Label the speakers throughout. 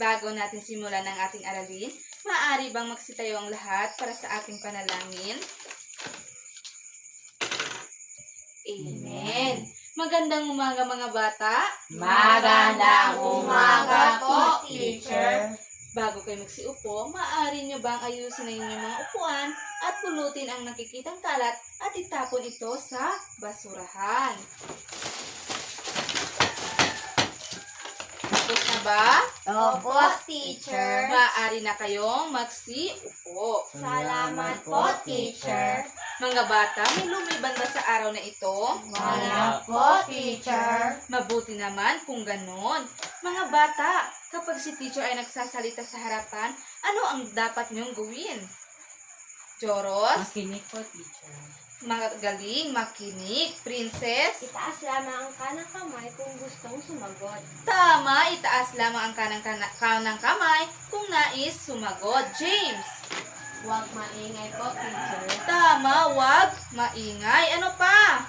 Speaker 1: Bago natin simulan ang ating aralin, maaari bang magsitayo ang lahat para sa ating panalangin? Amen. Magandang umaga mga bata.
Speaker 2: Magandang umaga po, teacher.
Speaker 1: Bago kayo magsiupo, maaari nyo bang ayusin ang inyong mga upuan at pulutin ang nakikitang kalat at itapon ito sa basurahan. Tapos na ba?
Speaker 2: Opo, teacher.
Speaker 1: Maaari na kayong magsiupo.
Speaker 2: Salamat po, teacher.
Speaker 1: Mga bata, may lumiban ba sa araw na ito?
Speaker 2: Wala po, teacher.
Speaker 1: Mabuti naman kung ganon. Mga bata, kapag si teacher ay nagsasalita sa harapan, ano ang dapat niyong gawin? Joros,
Speaker 2: Makinig po, teacher.
Speaker 1: Magaling, makinig, princess.
Speaker 3: Itaas lamang ang kanang kamay kung gustong sumagot.
Speaker 1: Tama, itaas lamang ang kanang, kana- kanang kamay kung nais sumagot. James,
Speaker 3: Huwag maingay po, teacher.
Speaker 1: tama, wag, maingay. Ano pa?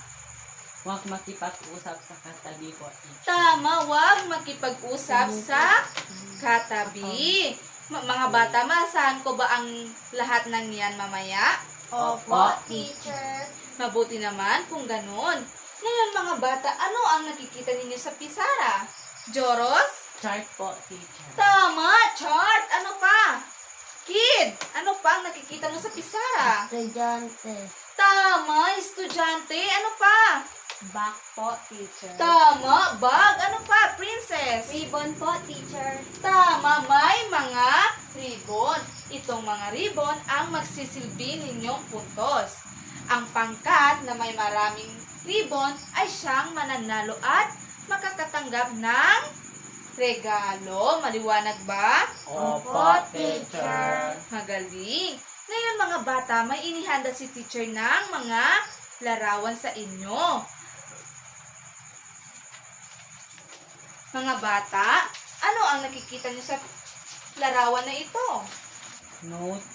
Speaker 2: Huwag makipag-usap sa katabi po.
Speaker 1: Tama, wag makipag-usap sa katabi. Ma- mga bata, maasahan ko ba ang lahat ng yan mamaya?
Speaker 2: Opo,
Speaker 3: teacher.
Speaker 1: Mabuti naman kung ganun. Ngayon mga bata, ano ang nakikita ninyo sa pisara? Joros?
Speaker 2: Chart po, teacher.
Speaker 1: Tama, chart. Ano pa? Kid, ano pa ang nakikita mo sa pisara?
Speaker 3: Estudyante.
Speaker 1: Tama, estudyante. Ano pa?
Speaker 3: Back po, teacher.
Speaker 1: Tama, bag. Ano pa, princess?
Speaker 3: Ribbon po, teacher.
Speaker 1: Tama, may mga ribbon. Itong mga ribbon ang magsisilbi ninyong puntos. Ang pangkat na may maraming ribbon ay siyang mananalo at makakatanggap ng regalo. Maliwanag ba?
Speaker 2: Opo, teacher.
Speaker 1: Magaling. Ngayon mga bata, may inihanda si teacher ng mga larawan sa inyo. Mga bata, ano ang nakikita niyo sa larawan na ito?
Speaker 2: Note.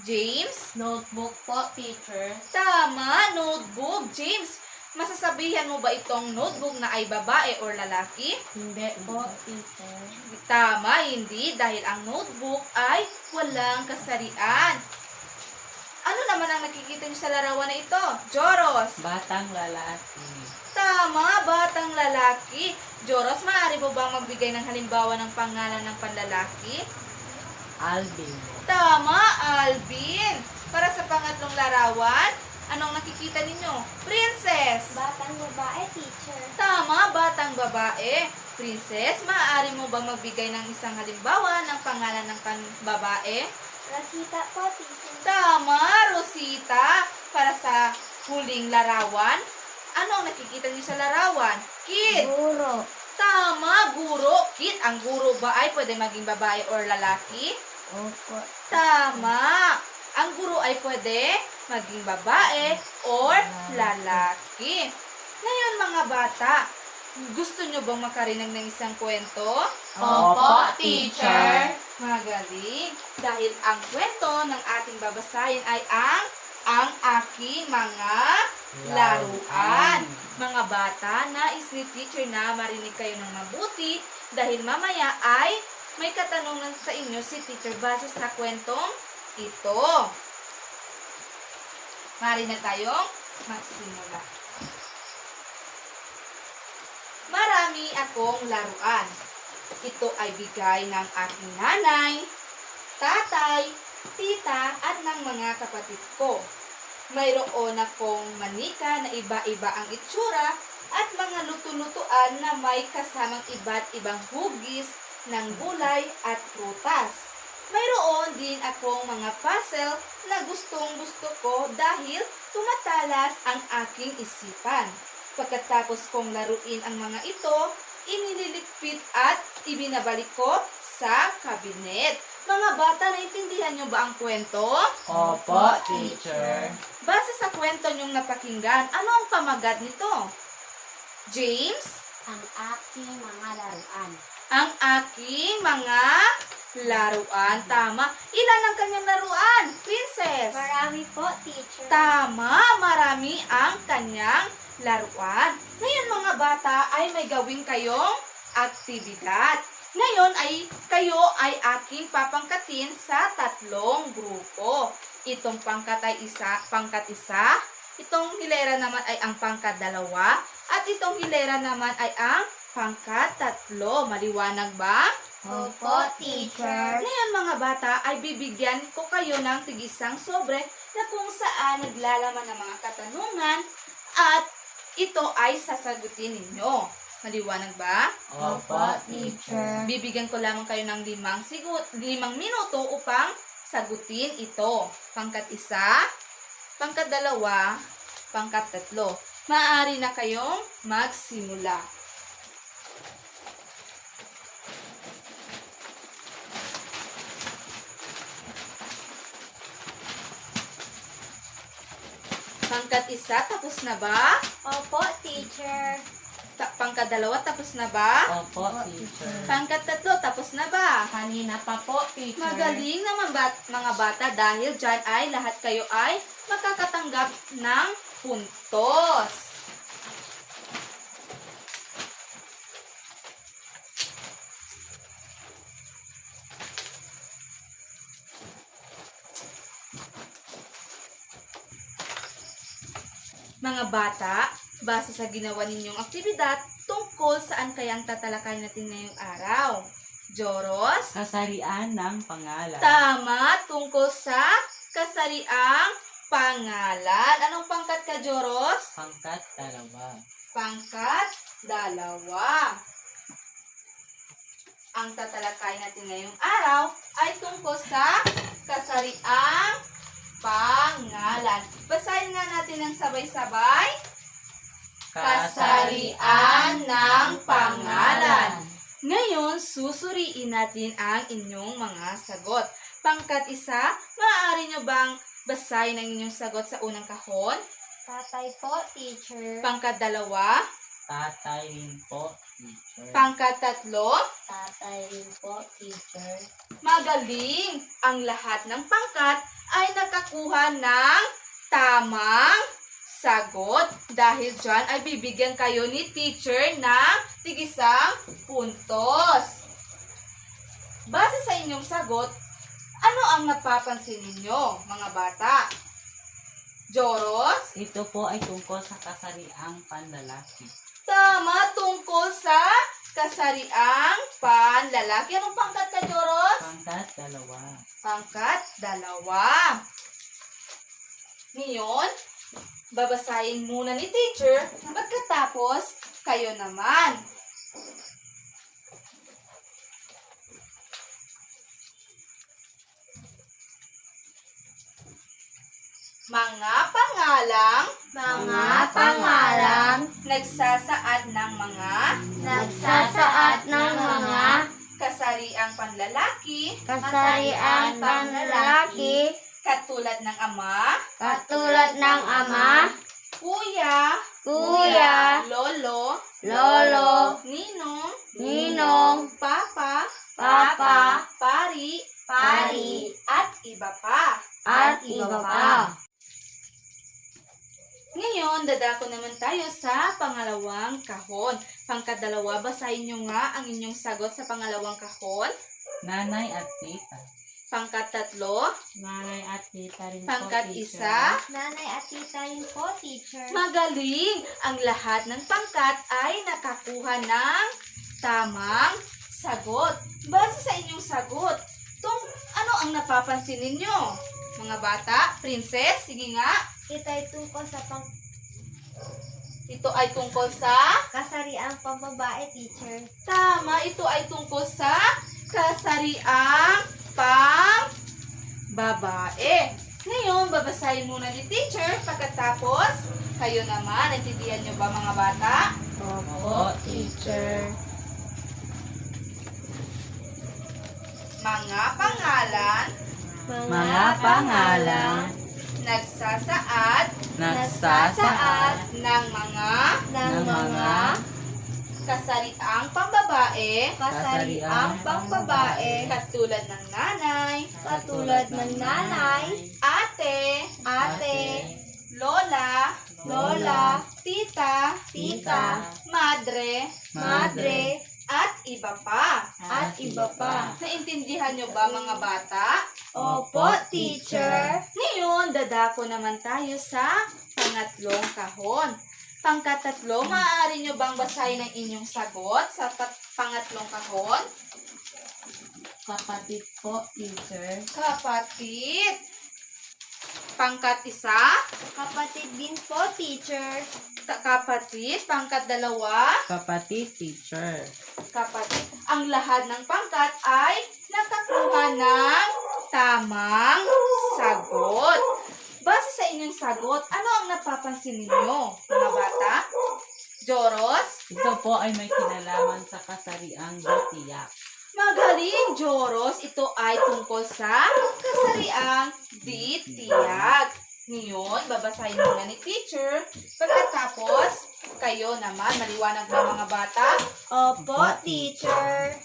Speaker 1: James?
Speaker 3: Notebook po, teacher.
Speaker 1: Tama, notebook. James, masasabihan mo ba itong notebook na ay babae or lalaki?
Speaker 3: Hindi po, teacher.
Speaker 1: Tama, hindi, dahil ang notebook ay walang kasarian. Ano naman ang nakikita niyo sa larawan na ito? Joros.
Speaker 2: Batang lalaki.
Speaker 1: Tama, batang lalaki. Joros, maaari mo bang magbigay ng halimbawa ng pangalan ng panlalaki?
Speaker 2: Alvin.
Speaker 1: Tama, Alvin. Para sa pangatlong larawan, anong nakikita ninyo? Princess.
Speaker 3: Batang babae, teacher.
Speaker 1: Tama, batang babae. Princess, maaari mo bang magbigay ng isang halimbawa ng pangalan ng pan babae?
Speaker 3: Rosita po, teacher.
Speaker 1: Tama, Rosita. Para sa huling larawan, ano ang nakikita niyo sa larawan? Kid.
Speaker 3: Guro.
Speaker 1: Tama, guro. Kid, ang guro ba ay pwede maging babae or lalaki?
Speaker 3: Opo.
Speaker 1: Tama. Ang guro ay pwede maging babae or lalaki. Ngayon mga bata, gusto nyo bang makarinig ng isang kwento?
Speaker 2: Opo, teacher.
Speaker 1: Magaling. Dahil ang kwento ng ating babasahin ay ang ang aking mga laruan. Mga bata, nais ni teacher na marinig kayo ng mabuti dahil mamaya ay may katanungan sa inyo si teacher base sa kwentong ito. Mari na tayong magsimula. Marami akong laruan. Ito ay bigay ng aking nanay, tatay, tita at ng mga kapatid ko. Mayroon akong manika na iba-iba ang itsura at mga luto-lutuan na may kasamang iba't ibang hugis ng gulay at prutas. Mayroon din akong mga puzzle na gustong gusto ko dahil tumatalas ang aking isipan. Pagkatapos kong laruin ang mga ito, inililigpit at ibinabalik ko sa kabinet. Mga bata, naintindihan nyo ba ang kwento?
Speaker 2: Opo, teacher.
Speaker 1: Base sa kwento nyong napakinggan, ano ang pamagat nito? James,
Speaker 3: Ang aking mga laruan.
Speaker 1: ang aking mga laruan. Tama. Ilan ang kanyang laruan? Princess.
Speaker 3: Marami po, teacher.
Speaker 1: Tama, marami ang kanyang laruan. Ngayon mga bata ay may gawin kayong aktibidad. Ngayon ay kayo ay aking papangkatin sa tatlong grupo. Itong pangkat ay isa, pangkat isa, itong hilera naman ay ang pangkat dalawa, at itong hilera naman ay ang pangkat tatlo. Maliwanag ba?
Speaker 3: Opo, teacher.
Speaker 1: Ngayon mga bata ay bibigyan ko kayo ng tigisang sobre na kung saan naglalaman ng mga katanungan at ito ay sasagutin ninyo. Maliwanag ba?
Speaker 2: Opo,
Speaker 3: teacher.
Speaker 1: Bibigyan ko lamang kayo ng limang, sigut, limang minuto upang sagutin ito. Pangkat isa, pangkat dalawa, pangkat tatlo. Maaari na kayong magsimula. Pangkat isa, tapos na ba?
Speaker 3: Opo, teacher.
Speaker 1: Ta- pangkat dalawa, tapos na ba?
Speaker 2: Opo, teacher.
Speaker 1: Pangkat tatlo, tapos na ba?
Speaker 2: Kanina pa po, teacher.
Speaker 1: Magaling naman bat, mga bata dahil dyan ay lahat kayo ay makakatanggap ng puntos. Mga bata, base sa ginawa ninyong aktibidad, tungkol saan kayang tatalakay natin ngayong araw? Joros?
Speaker 2: Kasarian ng pangalan.
Speaker 1: Tama, tungkol sa kasariang pangalan. Anong pangkat ka, Joros?
Speaker 2: Pangkat dalawa.
Speaker 1: Pangkat dalawa. Ang tatalakay natin ngayong araw ay tungkol sa kasariang pangalan. Basahin nga natin ng sabay-sabay. Kasarian ng pangalan. Ngayon, susuriin natin ang inyong mga sagot. Pangkat isa, maaari nyo bang basahin ang inyong sagot sa unang kahon?
Speaker 3: Tatay po, teacher.
Speaker 1: Pangkat dalawa,
Speaker 2: Tatay rin po, teacher.
Speaker 1: pangkat tatlo,
Speaker 3: Tatay rin po, teacher.
Speaker 1: magaling. Ang lahat ng pangkat ay nakakuha ng tamang sagot. Dahil dyan ay bibigyan kayo ni teacher ng tigisang puntos. Base sa inyong sagot, ano ang napapansin ninyo, mga bata? Joros?
Speaker 2: Ito po ay tungkol sa kasariang panlalaki.
Speaker 1: Tama tungkol sa kasariang panlalaki. Anong pangkat ka, Joros?
Speaker 2: Pangkat dalawa.
Speaker 1: Pangkat dalawa. Ngayon, babasahin muna ni teacher. Pagkatapos, kayo naman. Mga pangalang
Speaker 3: Mga pangalang
Speaker 1: nagsasaad ng mga
Speaker 3: nagsasaad ng mga
Speaker 1: kasariang panlalaki
Speaker 3: kasarian panlalaki
Speaker 1: katulad ng ama,
Speaker 3: katulad ng ama,
Speaker 1: kuya,
Speaker 3: kuya,
Speaker 1: lolo,
Speaker 3: lolo,
Speaker 1: ninong,
Speaker 3: ninong,
Speaker 1: papa,
Speaker 3: papa,
Speaker 1: pari,
Speaker 3: pari,
Speaker 1: at iba pa.
Speaker 3: at iba pa.
Speaker 1: Ngayon, dadako naman tayo sa pangalawang kahon. Pangkadalawa, basahin nyo nga ang inyong sagot sa pangalawang kahon.
Speaker 2: Nanay at tita.
Speaker 1: Pangkatatlo,
Speaker 2: Nanay at tita rin
Speaker 1: pangkat isa,
Speaker 3: Nanay at tita rin po, teacher.
Speaker 1: Magaling! Ang lahat ng pangkat ay nakakuha ng tamang sagot. Base sa inyong sagot, tung, ano ang napapansin ninyo? Mga bata, princess, sige nga.
Speaker 3: Ito ay tungkol sa pang
Speaker 1: Ito ay tungkol sa...
Speaker 3: kasariang pambabae, teacher.
Speaker 1: Tama, ito ay tungkol sa kasariang pang babae. Ngayon, babasahin muna ni teacher. Pagkatapos, kayo naman, naintindihan nyo ba mga bata?
Speaker 2: Opo,
Speaker 3: teacher.
Speaker 1: Mga pangalan
Speaker 2: Mga pangalan
Speaker 1: nagsasaad
Speaker 2: nagsasaad
Speaker 1: mga
Speaker 3: ng mga
Speaker 1: kasariang pambabae.
Speaker 3: Kasariang pambabae.
Speaker 1: katulad ng nanay,
Speaker 3: katulad ng nanay,
Speaker 1: ate,
Speaker 3: ate,
Speaker 1: lola,
Speaker 3: lola,
Speaker 1: tita,
Speaker 3: tita,
Speaker 1: madre,
Speaker 3: madre,
Speaker 1: at iba pa.
Speaker 3: At iba pa.
Speaker 1: Naintindihan nyo ba mga bata?
Speaker 3: Opo, teacher.
Speaker 1: Ngayon, dadako naman tayo sa pangatlong kahon. Pangkatatlo, maaari nyo bang basahin ang inyong sagot sa tat- pangatlong kahon?
Speaker 2: Kapatid po, teacher.
Speaker 1: Kapatid. Pangkat isa,
Speaker 3: Kapatid din po, teacher.
Speaker 1: ta- kapatid. Pangkat dalawa,
Speaker 2: Kapatid, teacher.
Speaker 1: kapatid. Ang lahat ng pangkat ay nakakuha ng tamang sagot. Sa inyong sagot, ano ang napapansin ninyo, mga bata? Joros?
Speaker 2: Ito po ay may kinalaman sa kasariang Batiyak.
Speaker 1: Magaling, Joros. Ito ay tungkol sa kasariang ditiyag. Ngayon, babasahin muna ni teacher. Pagkatapos, kayo naman, maliwanag ba mga bata?
Speaker 3: Opo, teacher.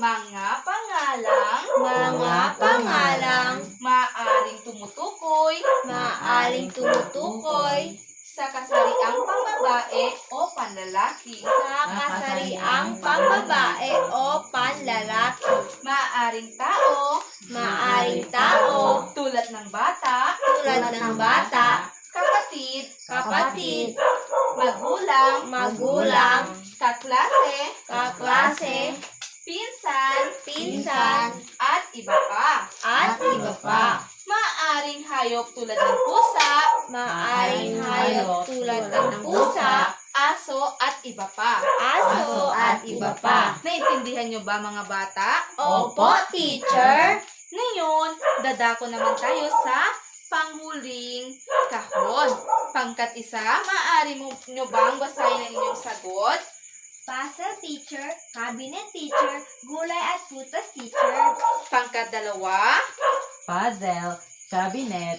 Speaker 1: Mga pangalang
Speaker 3: Mga pangalang.
Speaker 1: maaring tumutukoy
Speaker 3: maaring tumutukoy.
Speaker 1: Sa kasariang pambabae o panlalaki.
Speaker 3: sa kasariang pambabae o panlalaki.
Speaker 1: Maaring tao,
Speaker 3: Maaring tao,
Speaker 1: tulad ng bata,
Speaker 3: tulad ng bata,
Speaker 1: kapatid,
Speaker 3: kapatid,
Speaker 1: magulang,
Speaker 3: magulang,
Speaker 1: kaklase,
Speaker 3: kaklase,
Speaker 1: pinsan,
Speaker 3: pinsan,
Speaker 1: at iba pa.
Speaker 3: at iba pa.
Speaker 1: Maaring hayop tulad ng pusa,
Speaker 3: Maaring hayop tulad ng pusa,
Speaker 1: aso, at iba pa.
Speaker 3: aso, at iba pa.
Speaker 1: Naintindihan nyo ba mga bata?
Speaker 3: Opo, teacher.
Speaker 1: Ngayon, dadako naman tayo sa panghuling kahon. Pangkat isa, maaari mo nyo bang basahin ang inyong sagot?
Speaker 3: Puzzle teacher, cabinet teacher, gulay at putas teacher.
Speaker 1: Pangkat dalawa,
Speaker 2: Puzzle, cabinet,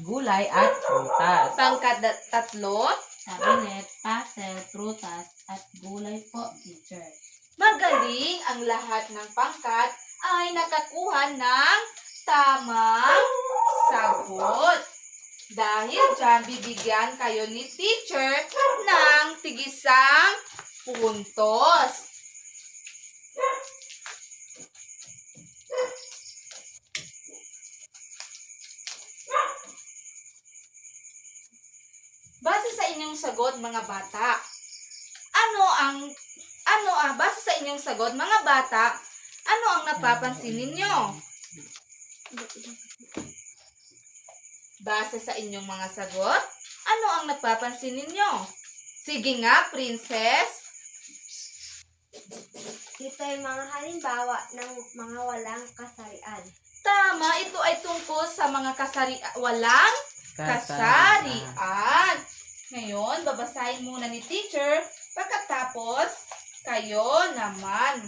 Speaker 2: gulay at prutas.
Speaker 1: pangkat da- tatlo,
Speaker 2: Cabinet, puzzle, prutas, at gulay po, teacher.
Speaker 1: magaling ang lahat ng pangkat ay nakakuha ng tamang sagot. Dahil dyan, bibigyan kayo ni teacher ng tigisang puntos. Base sa inyong sagot, mga bata, ano ang ano ah, base sa inyong sagot, mga bata, ano ang napapansin ninyo? Base sa inyong mga sagot, ano ang napapansin ninyo? Sige nga, princess.
Speaker 3: Ito ay mga halimbawa ng mga walang kasarian.
Speaker 1: Tama, ito ay tungkol sa mga kasari walang kasarian. Ngayon, babasahin muna ni teacher. Pagkatapos, kayo naman.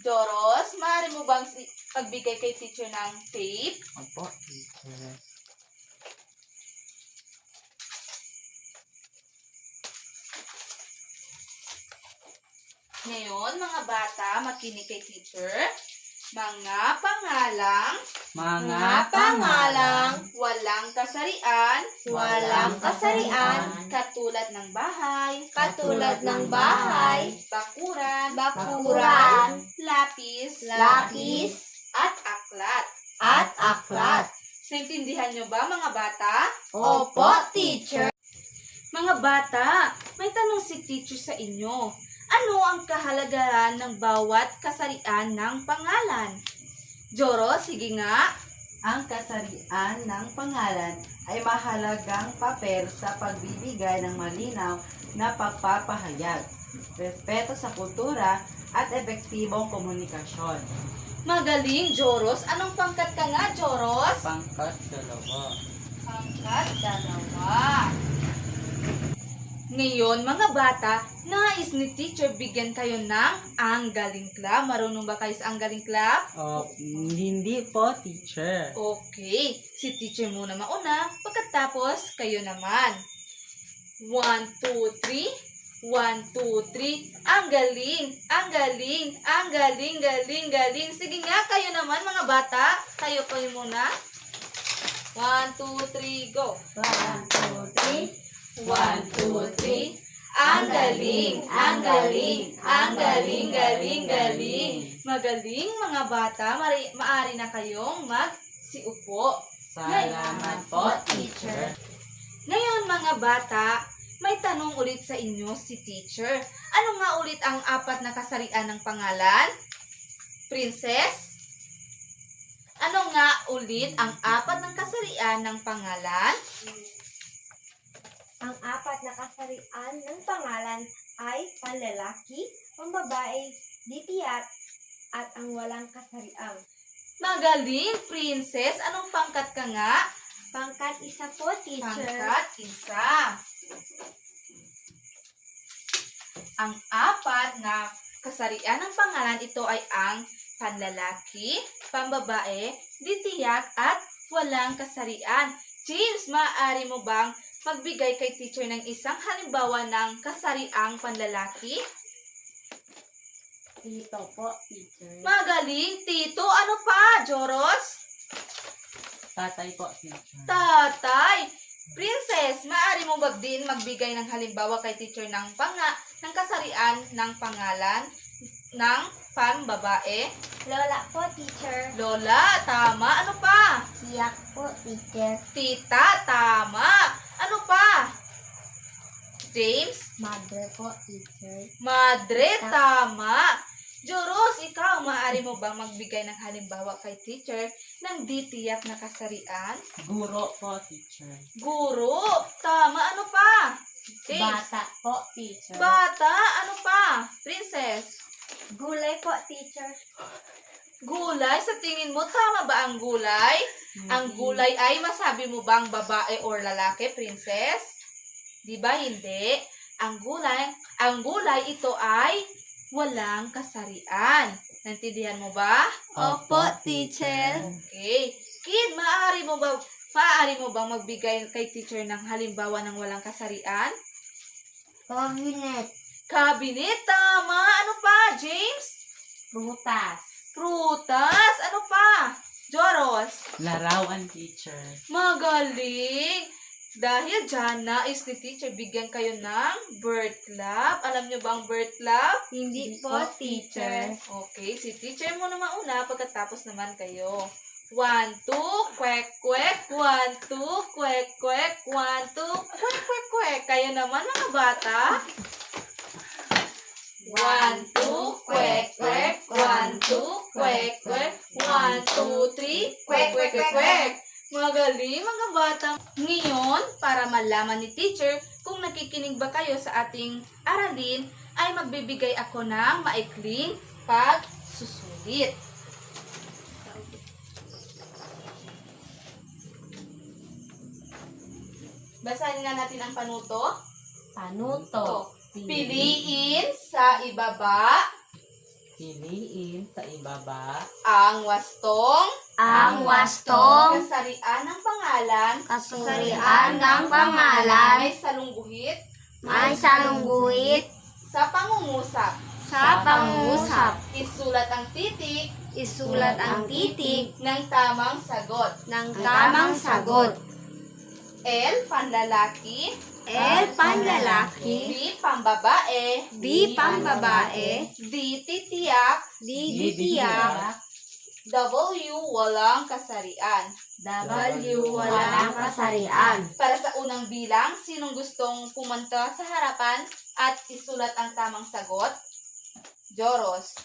Speaker 1: Doros, maaari mo bang pagbigay kay teacher ng tape?
Speaker 2: Opo, teacher.
Speaker 1: Ngayon, mga bata, makinig kay teacher. Mga pangalang,
Speaker 2: Mga
Speaker 3: pangalang,
Speaker 1: walang kasarian,
Speaker 3: walang kasarian,
Speaker 1: katulad ng bahay,
Speaker 3: katulad ng bahay,
Speaker 1: bakuran,
Speaker 3: bakuran,
Speaker 1: lapis,
Speaker 3: lapis,
Speaker 1: at aklat.
Speaker 3: at aklat.
Speaker 1: Naintindihan nyo ba mga bata?
Speaker 3: Opo, teacher.
Speaker 1: Mga bata, may tanong si teacher sa inyo. Ano ang kahalagahan ng bawat kasarian ng pangalan? Joro, sige nga.
Speaker 4: Ang kasarian ng pangalan ay mahalagang papel sa pagbibigay ng malinaw na pagpapahayag, respeto sa kultura at epektibong komunikasyon.
Speaker 1: Magaling, Joros. Anong pangkat ka nga, Joros?
Speaker 2: Pangkat dalawa.
Speaker 1: Pangkat dalawa. Ngayon, mga bata, nais ni teacher bigyan kayo ng ang galing club. Marunong ba kayo sa ang galing club?
Speaker 2: Oh, hindi po, teacher.
Speaker 1: Okay, si teacher muna mauna, pagkatapos kayo naman. One, two, three. One, two, three. Ang galing, ang galing, ang galing, galing, galing. Sige nga, kayo naman mga bata. Kayo kayo muna. One, two, three, go.
Speaker 2: One, two, three.
Speaker 1: One, two, three. Ang galing, ang galing, ang galing, galing, galing. Magaling mga bata, mari, maari na kayong magsiupo.
Speaker 2: Salamat po, teacher.
Speaker 1: Ngayon mga bata, may tanong ulit sa inyo si teacher. Ano nga ulit ang apat na kasarian ng pangalan? Princess? Ano nga ulit ang apat ng kasarian ng pangalan?
Speaker 3: Ang apat na kasarian ng pangalan ay panlalaki, pambabae, ditiyat, at ang walang kasarian.
Speaker 1: Magaling, princess. Anong pangkat ka nga?
Speaker 3: Pangkat isa po, teacher.
Speaker 1: Pangkat isa. Ang apat na kasarian ng pangalan ito ay ang panlalaki, pambabae, ditiyak, at walang kasarian. James, maaari mo bang magbigay kay teacher ng isang halimbawa ng kasariang panlalaki?
Speaker 2: Dito po, teacher.
Speaker 1: Magaling, Tito. Ano pa, Joros?
Speaker 2: Tatay po, teacher.
Speaker 1: Tatay! Princess, maaari mo ba din magbigay ng halimbawa kay teacher ng panga, ng kasarian ng pangalan ng pambabae?
Speaker 3: Lola po, teacher.
Speaker 1: Lola, tama. Ano pa?
Speaker 3: Tiyak po, teacher.
Speaker 1: Tita, tama. Ano pa? James?
Speaker 3: Mother po, teacher.
Speaker 1: Madre, tama. Joros, ikaw, maaari mo bang magbigay ng halimbawa kay teacher ng ditiyak na kasarian?
Speaker 2: Guro po, teacher.
Speaker 1: Guro, tama. Ano pa? James?
Speaker 2: Bata po, teacher.
Speaker 1: Bata, ano pa? Princess?
Speaker 3: Gulay po, teacher.
Speaker 1: Gulay? Sa tingin mo, tama ba ang gulay? Ang gulay ay masabi mo bang babae or lalaki, princess? Di ba hindi? Ang gulay, ang gulay ito ay walang kasarian. Nantindihan mo ba?
Speaker 2: Opo, teacher.
Speaker 1: Okay. Kid, maaari mo ba maaari mo bang magbigay kay teacher ng halimbawa ng walang kasarian?
Speaker 3: Cabinet.
Speaker 1: Cabinet, tama. Ano pa, James?
Speaker 2: Prutas.
Speaker 1: Prutas, ano pa? Joros,
Speaker 2: Larawan, teacher.
Speaker 1: magaling. Dahil dyan, nais ni teacher, bigyan kayo ng bird club. Alam nyo ba ang bird club?
Speaker 3: Hindi
Speaker 2: po, teacher.
Speaker 1: Okay, si teacher mo na mauna, pagkatapos naman kayo. One, two, kwek, kwek. One, two, kwek, kwek. One, two, kwek, kwek, kwek. Kayo naman, mga bata. One, two, kwek, kwek. One, two, kwek, kwek. One, two, three, kwek, kwek, kwek, kwek. Magaling, mga bata. Ngayon, para malaman ni teacher kung nakikinig ba kayo sa ating aralin, ay magbibigay ako ng maikling pagsusulit. Basahin nga natin ang panuto.
Speaker 2: Panuto.
Speaker 1: Piliin sa ibaba
Speaker 2: Piliin sa ibaba.
Speaker 1: ang wastong
Speaker 3: Ang wastong
Speaker 1: kasarian ng pangalan
Speaker 3: kasarian ng pangalan
Speaker 1: may salungguhit
Speaker 3: ay salungguit
Speaker 1: sa pangungusap.
Speaker 3: sa pangusap.
Speaker 1: Isulat ang titik
Speaker 3: Isulat ang titik
Speaker 1: ng tamang sagot.
Speaker 3: ng tamang sagot.
Speaker 1: L, panlalaki.
Speaker 3: L, panlalaki.
Speaker 1: B, pambabae.
Speaker 3: B, pambabae.
Speaker 1: D, titiyak.
Speaker 3: D, ditiyak.
Speaker 1: W, walang kasarian.
Speaker 3: W, walang kasarian.
Speaker 1: Para sa unang bilang, sinong gustong pumunta sa harapan at isulat ang tamang sagot? Joros.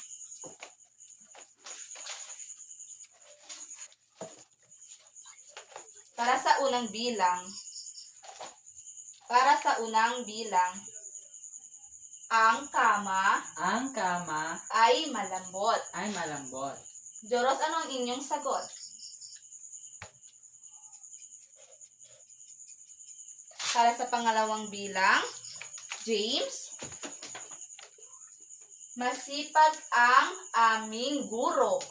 Speaker 1: Para sa unang bilang, para sa unang bilang, ang kama
Speaker 2: Ang kama
Speaker 1: ay malambot.
Speaker 2: ay malambot.
Speaker 1: Joros, ano ang inyong sagot? Para sa pangalawang bilang, James, masipag ang aming guro.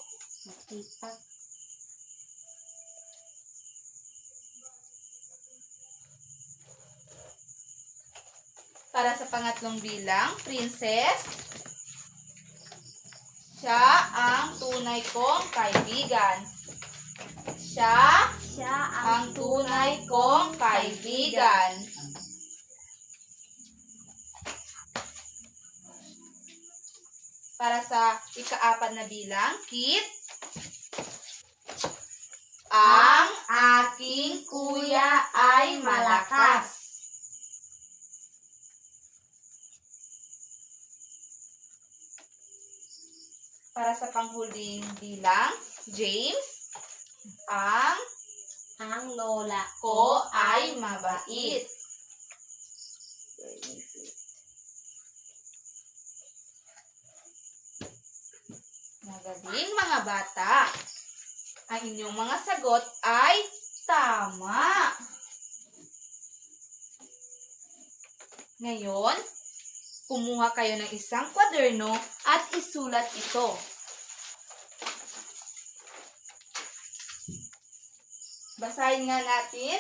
Speaker 3: Masipag.
Speaker 1: Para sa pangatlong bilang, Princess, siya ang tunay kong kaibigan. Siya
Speaker 3: Siya
Speaker 1: ang tunay kong kaibigan. Para sa ikaapat na bilang, Kit, ang aking kuya ay malakas. Para sa panghuling bilang, James, ang
Speaker 2: Ang lola
Speaker 1: ko ay mabait. Magaling mga bata. Ang inyong mga sagot ay tama. Ngayon, kumuha kayo ng isang kwaderno at isulat ito. Basahin nga natin.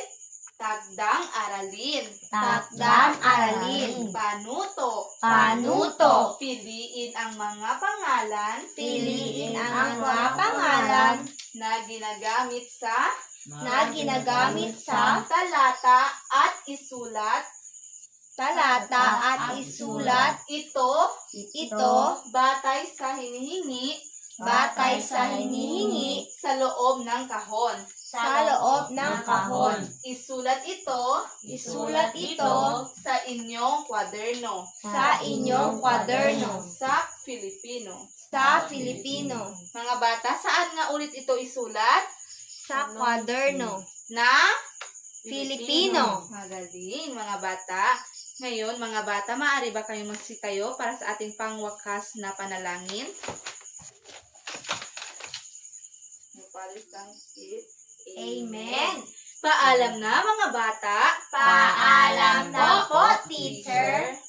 Speaker 1: Tagdang aralin.
Speaker 3: Takdang aralin.
Speaker 1: Panuto.
Speaker 3: Panuto.
Speaker 1: Piliin ang mga pangalan.
Speaker 3: Piliin ang mga pangalan
Speaker 1: na ginagamit sa
Speaker 3: na ginagamit sa
Speaker 1: talata at isulat
Speaker 3: talata at isulat
Speaker 1: ito
Speaker 3: ito
Speaker 1: batay sa hinihingi
Speaker 3: batay sa hinihingi
Speaker 1: sa loob ng kahon.
Speaker 3: sa loob ng kahon.
Speaker 1: Isulat ito
Speaker 3: Isulat ito
Speaker 1: sa inyong kwaderno
Speaker 3: sa inyong kwaderno
Speaker 1: sa Filipino.
Speaker 3: sa Filipino
Speaker 1: Mga bata, saan nga ulit ito isulat?
Speaker 3: sa kwaderno
Speaker 1: Na
Speaker 3: Filipino.
Speaker 1: Magaling, mga bata. Ngayon, mga bata, maaari ba kayong magsitayo para sa ating pangwakas na panalangin? Father, Son, Spirit. Amen.
Speaker 3: Amen.
Speaker 1: Paalam na mga bata.
Speaker 3: Paalam na po, teacher.